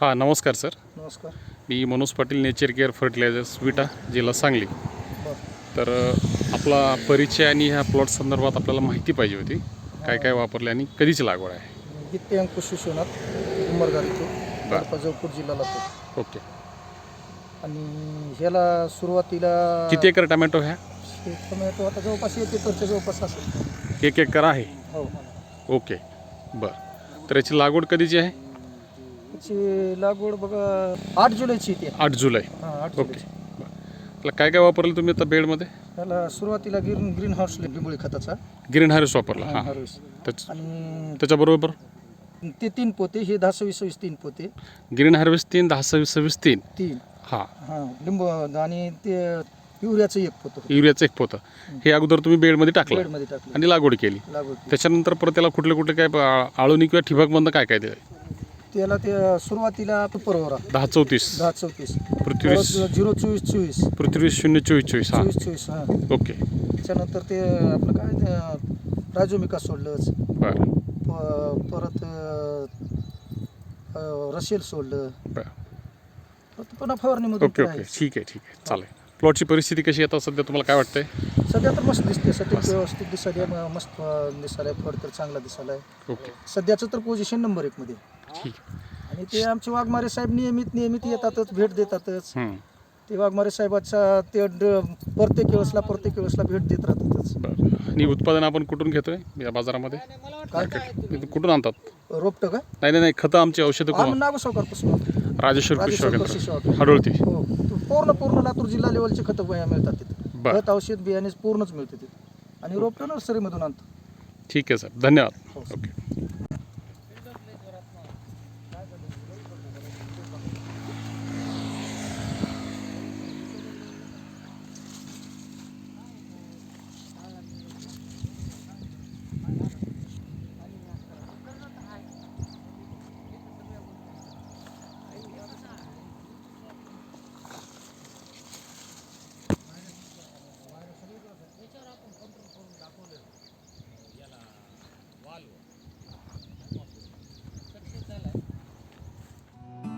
हां नमस्कार सर. नमस्कार. मी Manoj Patil nature care fertilizers Vita जिल्हा सांगली. तर आपला परिचय आणि ह्या प्लॉट संदर्भात आपल्याला माहिती पाहिजे होती. काय काय वापरले आणि कधीची लागवड आहे? गीते अंकुश विश्वनाथ उमरगार इथे तालुका जळपूर जिल्हा लागतो ओके. आणि ह्याला सुरुवातीला किती एकर टमॅटो ह्या टोमॅटो आता जवळपास एक एकरच्या जवळपास असेल. एक एकर आहे? हो. ओके. बरं. तर याची लागवड कधीची आहे? त्याची लागवड बघा आठ जुलैची येते. आठ जुलै. हां आठ ओके. जुलैची त्याला काय काय वापरलं तुम्ही आता बेडमध्ये? त्याला सुरुवातीला ग्रीन ग्रीन हाऊस लिंबोळी खताचा. ग्रीन हार्वेस्ट वापरला हां हार्वेस त्याच आणि त्याच्याबरोबर? ते तीन पोते हे दहा सव्वीस सव्वीस तीन पोते. ग्रीन हार्वेस्ट तीन दहा सव्वीस सव्वीस तीन. तीन. हां. हां लिंबू आणि ते युरियाचं एक पोतं युरियाचं एक पोतं. हे अगोदर तुम्ही बेडमध्ये टाकलं बेडमध्ये टाकलं. आणि लागवड केली. लागवड केली. त्याच्यानंतर परत त्याला कुठले कुठले काय आ- आळवणी किंवा ठिबकबंद काय काय दिलं त्याला ते सुरुवातीला परवरा. दहा चौतीस. दहा चौतीस. पृथ्वीस. परत झिरो चोवीस चोवीस. पृथ्वीस शून्य चोवीस चोवीस हां. चोवीस चोवीस हां. ओके. त्याच्यानंतर ते आपलं काय ते, राजोमिका सोडलंच. बरं. प- परत अं, रशेल सोडलं. बरं. परत पुन्हा फवारणीमधून ओके ओके. ठीक आहे ठीक आहे. चालेल. प्लॉटची परिस्थिती कशी आहे आता सध्या तुम्हाला काय वाटतंय? सध्या तर मस्त दिसते. सध्या. व्यवस्थित दिसायला मस्त दिसायला फळ तर चांगला दिसायला ओके. सध्याचं तर पोझिशन नंबर एक मध्ये. ठीक आणि ते आमचे वाघमारे साहेब नियमित नियमित येतातच भेट देतातच. हं, ते वाघमारे साहेबाचा ते ड- प्रत्येक वेळेसला प्रत्येक वेळेसला भेट देत राहतातच. बरं. आणि उत्पादन आपण कुठून घेतोय या बाजारामध्ये? काय इथं कुठून आणतात? रोपटं का? नाही नाही नाही खतं आमची औषधं आम्ही कोण नागसावकारपासून राजेश्वर कृषी राजेश्वर केंद्र कृषी सेवा केंद्र. हडोळती. हो पूर्ण पूर्ण लातूर जिल्हा लेवलचे खतं वह्या मिळतात तिथे. बरं. खत औषध बियाणे पूर्णच मिळते तिथे. आणि रोपटं नर्सरीमधून आणतो. ठीक आहे सर. धन्यवाद. हो. ओके.